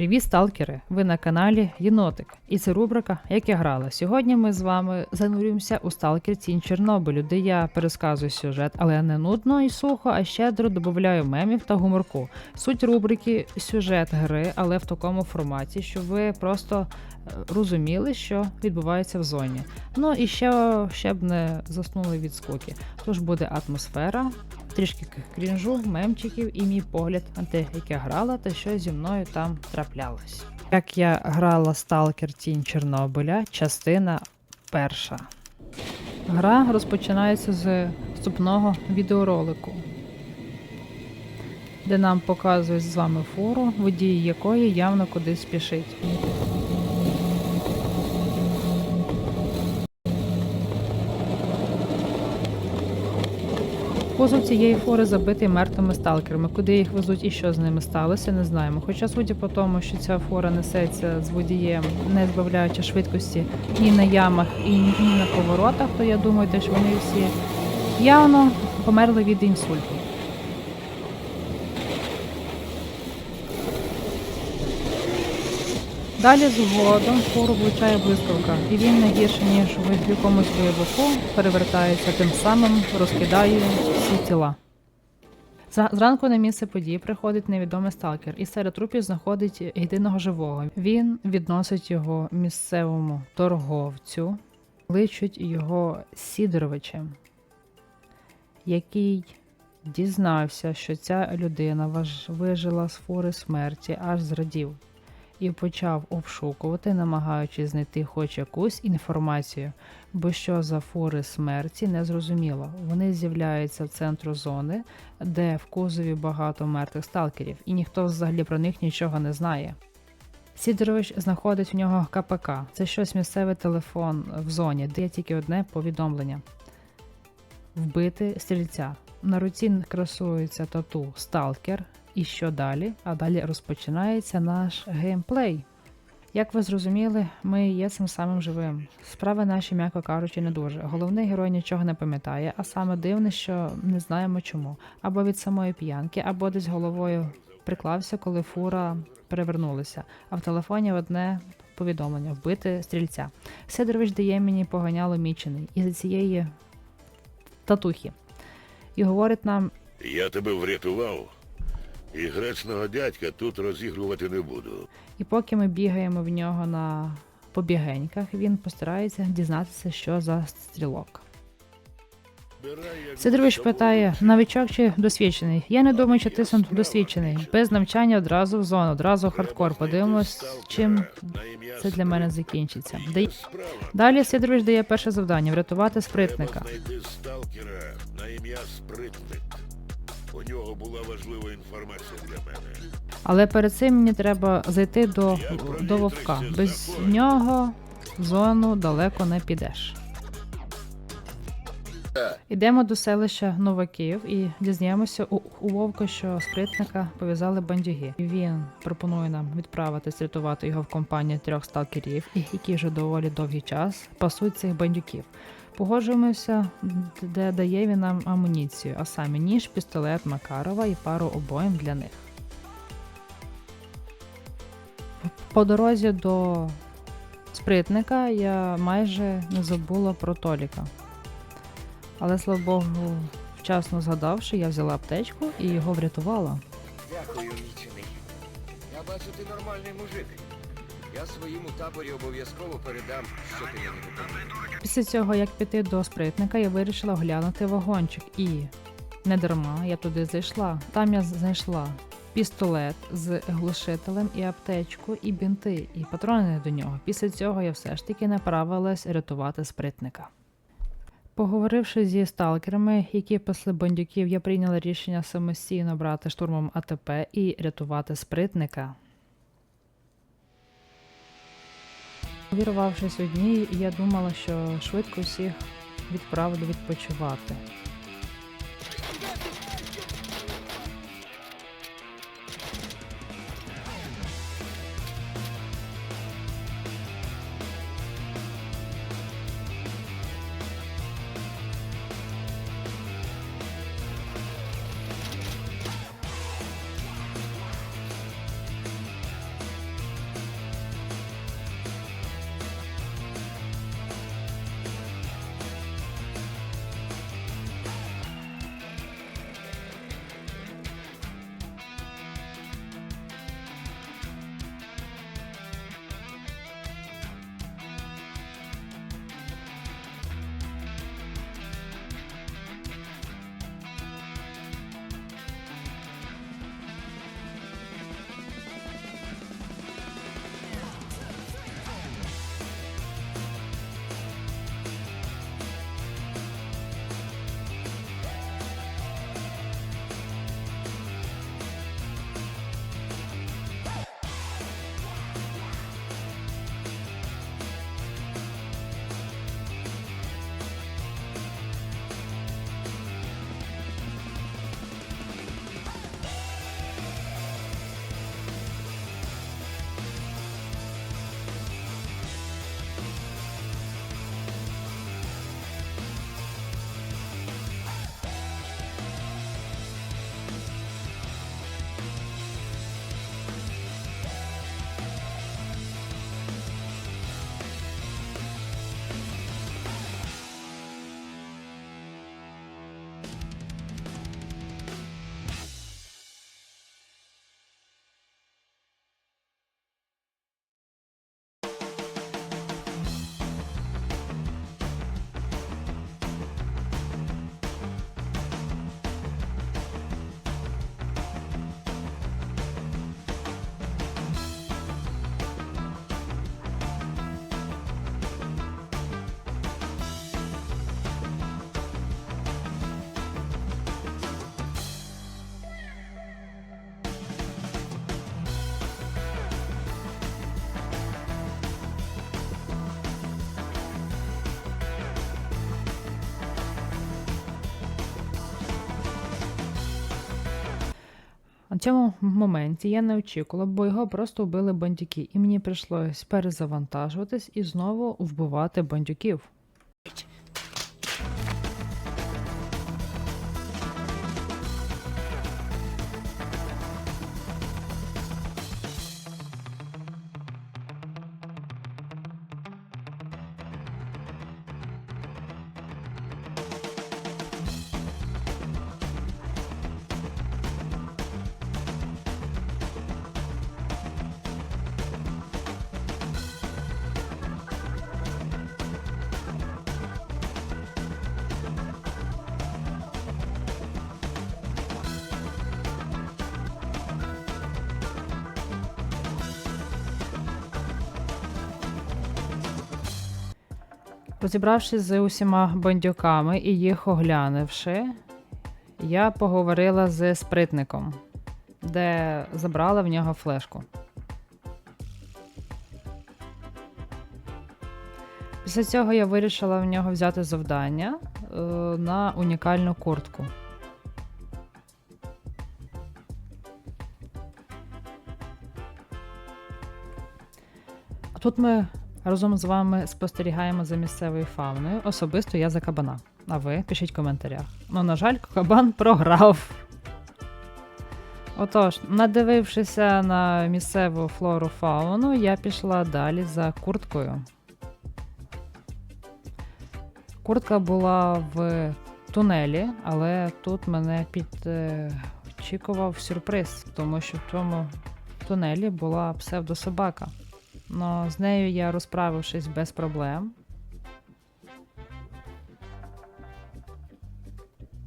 Привіт, сталкери! Ви на каналі Єнотик. І це рубрика Як я грала. Сьогодні ми з вами занурюємося у сталкер Тінь Чорнобилю, де я пересказую сюжет, але не нудно і сухо, а щедро додаю мемів та гуморку. Суть рубрики сюжет гри, але в такому форматі, що ви просто розуміли, що відбувається в зоні. Ну і ще, ще б не заснули від скуки. Тож буде атмосфера, трішки крінжу, мемчиків і мій погляд на те, як я грала та що зі мною там траплялось. Як я грала Сталкер Тінь Чорнобиля, частина перша. Гра розпочинається з вступного відеоролику, де нам показують з вами фуру, водій якої явно кудись спішить. Кузов цієї фури забитий мертвими сталкерами. Куди їх везуть і що з ними сталося, не знаємо. Хоча, судя по тому, що ця фура несеться з водієм, не збавляючи швидкості ні на ямах, і ні на поворотах, то я думаю, те, що вони всі явно померли від інсульту. Далі згодом фуру влучає блискавка, і він не гірше, ніж в якомусь бойовику, перевертається, тим самим розкидає всі тіла. Зранку на місце події приходить невідомий сталкер і серед трупів знаходить єдиного живого. Він відносить його місцевому торговцю, кличуть його Сідоровичем, який дізнався, що ця людина вижила з фури смерті, аж зрадів і почав обшукувати, намагаючись знайти хоч якусь інформацію, бо що за фури смерті не зрозуміло. Вони з'являються в центру зони, де в кузові багато мертвих сталкерів, і ніхто взагалі про них нічого не знає. Сідорович знаходить в нього КПК. Це щось місцевий телефон в зоні, де є тільки одне повідомлення: вбити стрільця. На руці красується тату Сталкер. І що далі? А далі розпочинається наш геймплей. Як ви зрозуміли, ми є цим самим живим. Справи наші, м'яко кажучи, не дуже. Головний герой нічого не пам'ятає, а саме дивне, що не знаємо чому. Або від самої п'янки, або десь головою приклався, коли фура перевернулася. А в телефоні одне повідомлення вбити стрільця. Сидорович дає мені поганяло мічений із цієї татухи. І говорить нам, Я тебе врятував, і гречного дядька тут розігрувати не буду. І поки ми бігаємо в нього на побігеньках, він постарається дізнатися, що за стрілок. Сидорович питає, новичок чи досвідчений? Я не думаю, що тиснут досвідчений. Без навчання одразу в зону, одразу в хардкор. Подивимось, чим це для мене закінчиться. Дає- Далі Сидорович дає перше завдання врятувати спритника. На ім'я Спритник. У нього була важлива інформація для мене. Але перед цим мені треба зайти до, до вовка. Без нього в зону далеко не підеш. Ідемо до селища Новаків і дізнаємося у, у вовка, що спритника пов'язали бандюги. Він пропонує нам відправитись рятувати його в компанії трьох сталкерів, які вже доволі довгий час пасуть цих бандюків. Погоджуємося, де дає він нам амуніцію, а саме ніж, пістолет Макарова і пару обоїм для них. По дорозі до спритника я майже не забула про Толіка. Але, слава Богу, вчасно згадавши, я взяла аптечку і його врятувала. Дякую, мічений. Я бачу, ти нормальний мужик. Я своєму таборі обов'язково передам, що ти мені допоміг. Після цього, як піти до спритника, я вирішила оглянути вагончик і не дарма я туди зайшла. Там я знайшла пістолет з глушителем і аптечку, і бінти, і патрони до нього. Після цього я все ж таки направилась рятувати спритника. Поговоривши зі сталкерами, які пасли бандюків, я прийняла рішення самостійно брати штурмом АТП і рятувати спритника. Увірвавшись одній, я думала, що швидко всіх відправлю відпочивати. Цьому моменті я не очікувала, бо його просто вбили бандюки, і мені прийшлось перезавантажуватись і знову вбивати бандюків. Розібравшись з усіма бандюками і їх оглянувши, я поговорила з спритником, де забрала в нього флешку. Після цього я вирішила в нього взяти завдання е, на унікальну куртку. Тут ми разом з вами спостерігаємо за місцевою фауною. Особисто я за кабана. А ви пишіть в коментарях. Ну, на жаль, кабан програв. Отож, надивившися на місцеву флору фауну, я пішла далі за курткою. Куртка була в тунелі, але тут мене підчікував сюрприз, тому що в цьому тунелі була псевдособака. Но з нею я розправившись без проблем.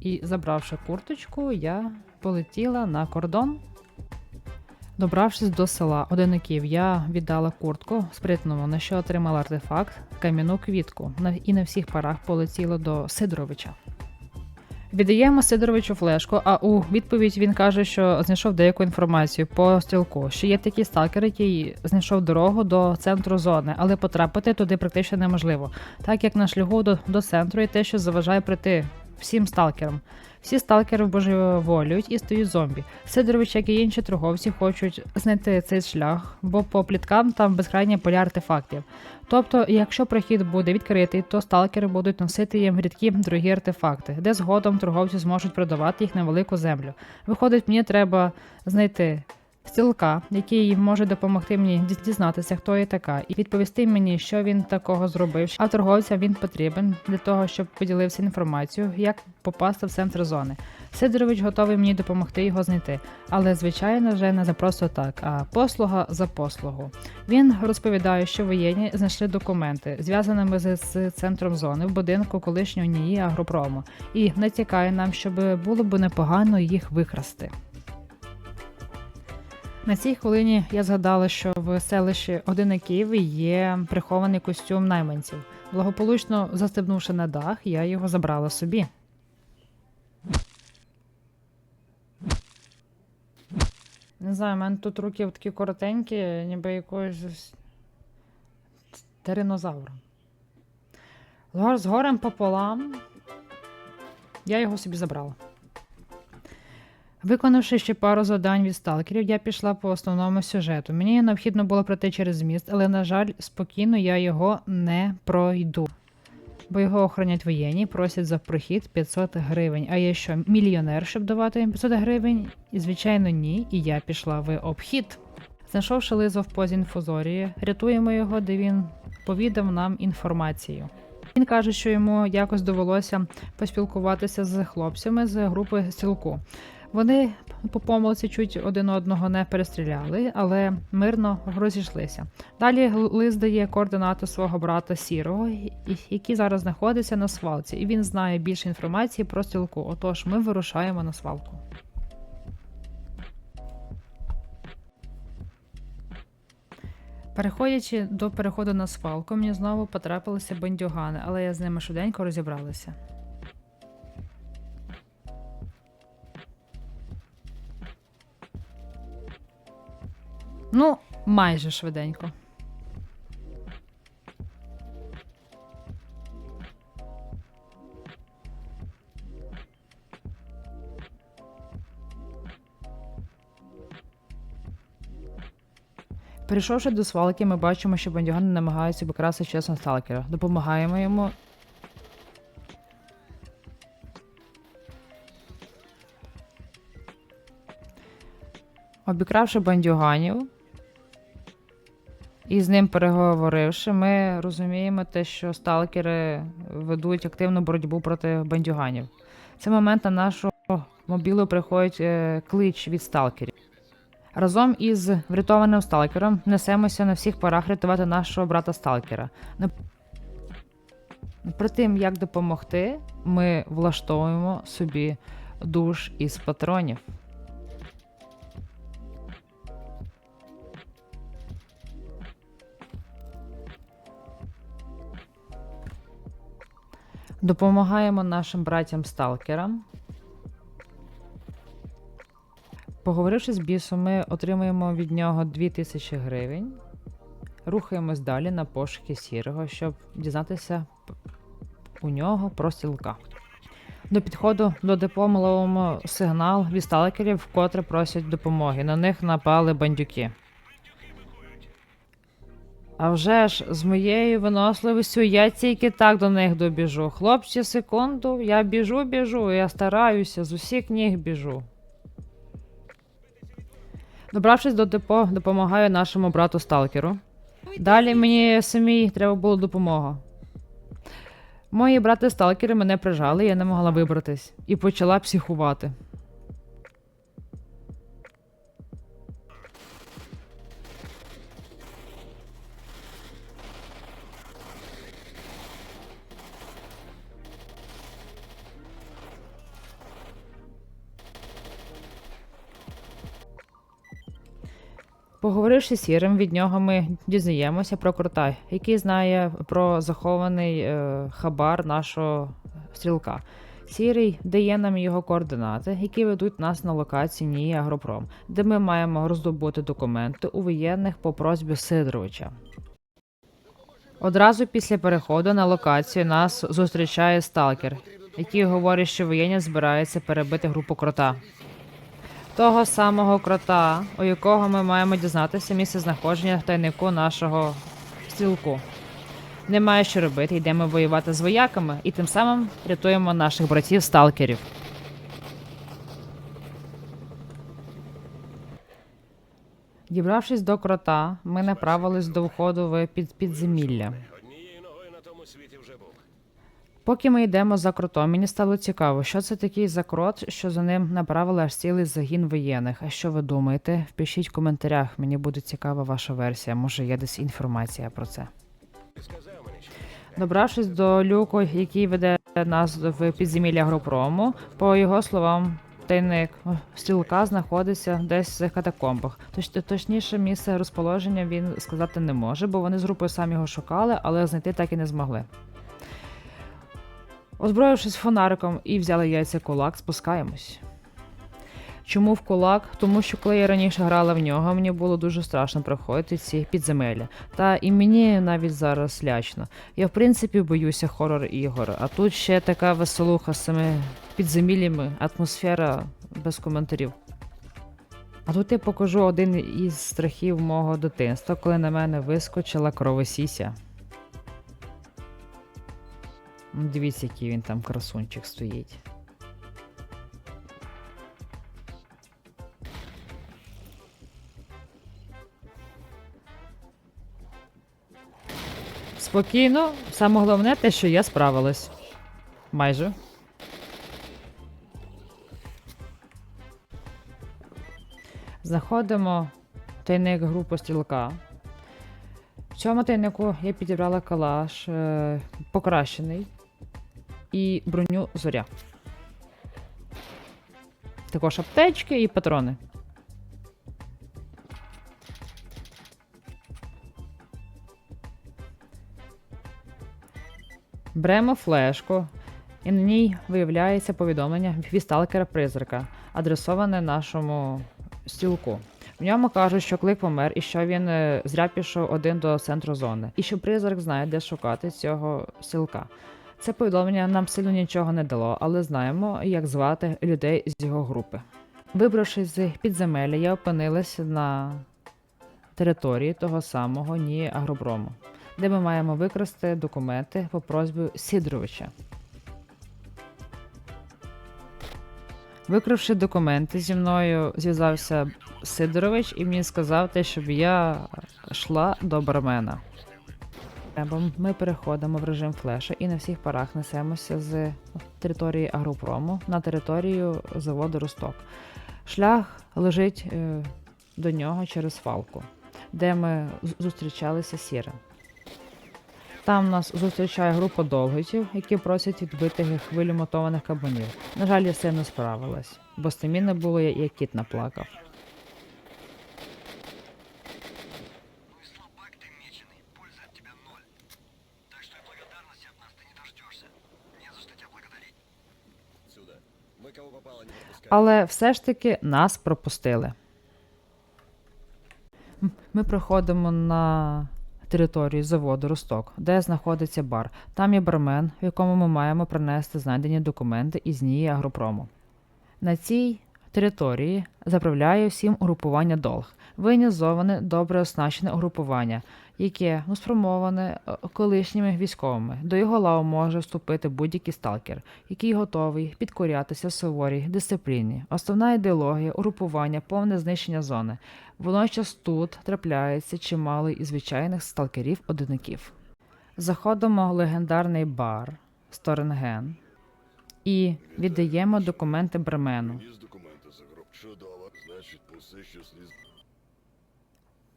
І забравши курточку, я полетіла на кордон. Добравшись до села одиників, я віддала куртку спритному, на що отримала артефакт кам'яну квітку. І на всіх парах полетіло до Сидоровича. Віддаємо Сидоровичу флешку, а у відповідь він каже, що знайшов деяку інформацію по стрілку, що є такий сталкер, який знайшов дорогу до центру зони, але потрапити туди практично неможливо, так як на шляху до, до центру і те, що заважає прийти всім сталкерам. Всі сталкери божеволюють і стають зомбі. Сидорович, як і інші торговці, хочуть знайти цей шлях, бо по пліткам там безкрайні поля артефактів. Тобто, якщо прохід буде відкритий, то сталкери будуть носити їм рідкі дорогі артефакти, де згодом торговці зможуть продавати їх на велику землю. Виходить, мені треба знайти стрілка, який може допомогти мені дізнатися, хто я така, і відповісти мені, що він такого зробив. А торговцям він потрібен для того, щоб поділився інформацією, як попасти в центр зони. Сидорович готовий мені допомогти його знайти, але звичайно вже не за просто так, а послуга за послугу. Він розповідає, що воєнні знайшли документи, зв'язаними з центром зони в будинку колишнього НІІ Агропрому, і натякає нам, щоб було б непогано їх викрасти. На цій хвилині я згадала, що в селищі Одинаків є прихований костюм найманців. Благополучно застебнувши на дах, я його забрала собі. Не знаю, у мене тут руки такі коротенькі, ніби якогось гор- З горем пополам я його собі забрала. Виконавши ще пару завдань від сталкерів, я пішла по основному сюжету. Мені необхідно було пройти через міст, але, на жаль, спокійно я його не пройду. Бо його охоронять воєнні, просять за прохід 500 гривень. А я що, мільйонер, щоб давати їм 500 гривень? І звичайно, ні. І я пішла в обхід. Знайшовши Лизу в позі інфузорії, рятуємо його, де він повідав нам інформацію. Він каже, що йому якось довелося поспілкуватися з хлопцями з групи стрілку. Вони по помилці чуть один одного не перестріляли, але мирно розійшлися. Далі Лиз дає координати свого брата Сірого, який зараз знаходиться на свалці, і він знає більше інформації про стрілку. Отож, ми вирушаємо на свалку. Переходячи до переходу на свалку, мені знову потрапилися бандюгани, але я з ними швиденько розібралася. Ну, майже швиденько. Перейшовши до свалки, ми бачимо, що бандюгани намагаються обікрасти чесно сталкера. Допомагаємо йому. Обікравши бандюганів і з ним переговоривши, ми розуміємо те, що сталкери ведуть активну боротьбу проти бандюганів. В цей момент на нашу мобілу приходить е, клич від сталкерів. Разом із врятованим сталкером несемося на всіх парах рятувати нашого брата сталкера. При тим, як допомогти, ми влаштовуємо собі душ із патронів. Допомагаємо нашим братям-сталкерам. Поговоривши з бісом, ми отримуємо від нього 2000 гривень. Рухаємось далі на пошуки сірого, щоб дізнатися у нього про стілка. До підходу до депо ми ловимо сигнал від сталкерів, вкотре просять допомоги. На них напали бандюки. А вже ж з моєю виносливістю я тільки так до них добіжу. Хлопці, секунду, я біжу, біжу, я стараюся, з усіх ніг біжу. Добравшись до депо, допомагаю нашому брату сталкеру. Далі мені самій треба було допомога. Мої брати сталкери мене прижали, я не могла вибратись і почала психувати. Поговоривши з Сірим, від нього ми дізнаємося про Крутай, який знає про захований е, хабар нашого стрілка. Сірий дає нам його координати, які ведуть нас на локацію НІІ Агропром, де ми маємо роздобути документи у воєнних по просьбі Сидоровича. Одразу після переходу на локацію нас зустрічає сталкер, який говорить, що воєнні збираються перебити групу крота. Того самого крота, у якого ми маємо дізнатися місце знаходження в тайнику нашого стрілку. Немає що робити, йдемо воювати з вояками і тим самим рятуємо наших братів сталкерів. Дібравшись до крота, ми направились до входу в під підземілля. Однією ногою на тому світі вже був. Поки ми йдемо за кротом, мені стало цікаво, що це такий за крот, що за ним направили аж цілий загін воєнних. А що ви думаєте? Впишіть в коментарях, мені буде цікава ваша версія, може є десь інформація про це. Добравшись до люку, який веде нас в підземілля Гропрому, по його словам, тайник стрілка знаходиться десь в катакомбах. Точ, точніше, місце розположення він сказати не може, бо вони з групою самі його шукали, але знайти так і не змогли. Озброївшись фонариком і взяли яйця кулак, спускаємось. Чому в кулак? Тому що коли я раніше грала в нього, мені було дуже страшно проходити ці підземелля. Та і мені навіть зараз лячно. Я в принципі боюся хорор ігор, а тут ще така веселуха з цими підземіллями, атмосфера без коментарів. А тут я покажу один із страхів мого дитинства, коли на мене вискочила кровосіся. Дивіться, який він там красунчик стоїть. Спокійно, саме головне те, що я справилась. Майже. Знаходимо тайник групи стрілка. В цьому тайнику я підібрала калаш е, покращений і броню зоря. Також аптечки і патрони. Беремо флешку, і на ній виявляється повідомлення від сталкера призрака, адресоване нашому стілку. В ньому кажуть, що клик помер і що він е, зря пішов один до центру зони, і що призрак знає, де шукати цього стілка. Це повідомлення нам сильно нічого не дало, але знаємо, як звати людей з його групи. Вибравшись з підземелля, я опинилася на території того самого НІ Агроброму, де ми маємо викрасти документи по просьбі Сідоровича. Викравши документи, зі мною зв'язався Сидорович і мені сказав те, щоб я йшла до бармена. Бо Ми переходимо в режим флеша і на всіх парах несемося з території агропрому на територію заводу Росток. Шлях лежить е, до нього через фалку, де ми зустрічалися з сірим. Там нас зустрічає група довгитів, які просять відбити хвилю мотованих кабанів. На жаль, я з цим не справилась, бо стаміни було, як кіт наплакав. Але все ж таки нас пропустили. Ми приходимо на територію заводу Росток, де знаходиться бар. Там є бармен, в якому ми маємо принести знайдені документи із НІІ Агропрому. На цій території заправляє всім угрупування долг. Винізоване, добре оснащене угрупування, яке ну, сформоване е, колишніми військовими. До його лав може вступити будь-який сталкер, який готовий підкорятися суворій дисципліні. Основна ідеологія угрупування, повне знищення зони. Водночас тут трапляється чимало і звичайних сталкерів-одинаків. Заходимо в легендарний бар Сторенген і віддаємо документи Бремену. Чудово. Значить, усе, що слід.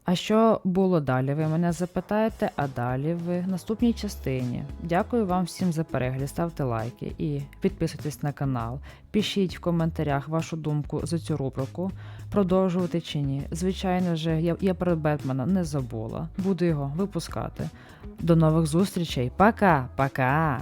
А що було далі? Ви мене запитаєте, а далі в наступній частині. Дякую вам всім за перегляд, ставте лайки і підписуйтесь на канал. Пишіть в коментарях вашу думку за цю рубрику, продовжувати чи ні. Звичайно ж, я, я про Бетмена не забула. Буду його випускати. До нових зустрічей. Пока, пока!